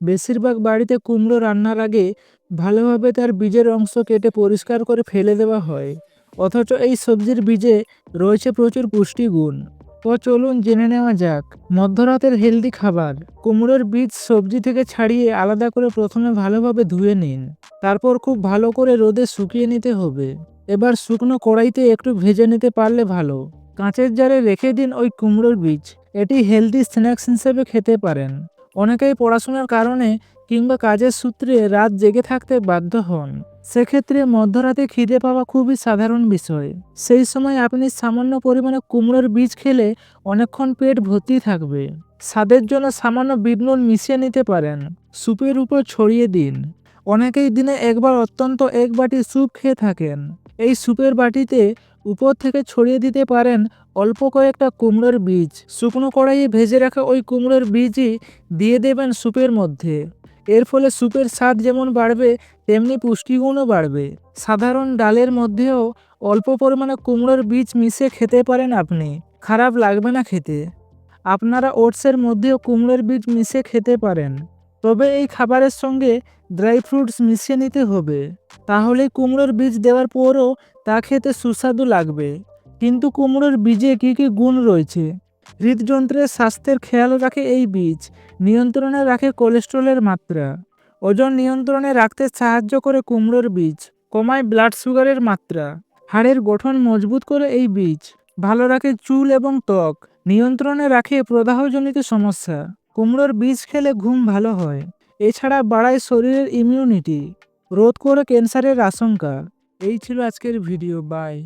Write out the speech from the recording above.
বেশিরভাগ বাড়িতে কুমড়ো রান্নার আগে ভালোভাবে তার বীজের অংশ কেটে পরিষ্কার করে ফেলে দেওয়া হয়। অথচ এই সবজির বীজে রয়েছে প্রচুর পুষ্টিগুণ। তো চলুন জেনে নেওয়া যাক, মধ্যরাতের হেলদি খাবার, কুমড়োর বীজ সবজি থেকে ছাড়িয়ে আলাদা করে প্রথমে ভালোভাবে ধুয়ে নিন। তারপর খুব ভালো করে রোদে শুকিয়ে নিতে হবে। এবার শুকনো কড়াইতে একটু ভেজে নিতে পারলে ভালো। কাঁচের জারে রেখে দিন ওই কুমড়োর বীজ। এটি হেলদি স্ন্যাক্স হিসেবে খেতে পারেন। অনেকেই পড়াশোনার কারণে কিংবা কাজের সূত্রে রাত জেগে থাকতে বাধ্য হন। সেক্ষেত্রে মধ্যরাতে খিদে পাওয়া খুবই সাধারণ বিষয়। সেই সময় আপনি সামান্য পরিমাণে কুমড়োর বীজ খেলে অনেকক্ষণ পেট ভর্তি থাকবে। স্বাদের জন্য সামান্য বিট মিশিয়ে নিতে পারেন। স্যুপের উপর ছড়িয়ে দিন। অনেকেই দিনে একবার অত্যন্ত এক বাটি স্যুপ খেয়ে থাকেন। এই স্যুপের বাটিতে উপর থেকে ছড়িয়ে দিতে পারেন অল্প কয়েকটা কুমড়োর বীজ। শুকনো কড়াইয়ে ভেজে রাখা ওই কুমড়োর বীজই দিয়ে দেবেন স্যুপের মধ্যে। এর ফলে স্যুপের স্বাদ যেমন বাড়বে, তেমনি পুষ্টিগুণও বাড়বে। সাধারণ ডালের মধ্যেও অল্প পরিমাণে কুমড়োর বীজ মিশিয়ে খেতে পারেন আপনি। খারাপ লাগবে না খেতে। আপনারা ওটসের মধ্যেও কুমড়োর বীজ মিশিয়ে খেতে পারেন। তবে এই খাবারের সঙ্গে ড্রাই ফ্রুটস মিশিয়ে নিতে হবে। তাহলে কুমড়োর বীজ দেওয়ার পরও তা খেতে সুস্বাদু লাগবে। কিন্তু কুমড়োর বীজে কী কী গুণ রয়েছে? হৃদযন্ত্রের স্বাস্থ্যের খেয়াল রাখে এই বীজ, নিয়ন্ত্রণে রাখে কোলেস্ট্রলের মাত্রা। ওজন নিয়ন্ত্রণে রাখতে সাহায্য করে কুমড়োর বীজ, কমায় ব্লাড সুগারের মাত্রা। হাড়ের গঠন মজবুত করে এই বীজ, ভালো রাখে চুল এবং ত্বক, নিয়ন্ত্রণে রাখে প্রদাহজনিত সমস্যা। কুমড়োর বীজ খেলে ঘুম ভালো হয়। এছাড়া বাড়ায় শরীরের ইমিউনিটি রোধ করে ক্যান্সারের আশঙ্কা। এই ছিল আজকের ভিডিও বাই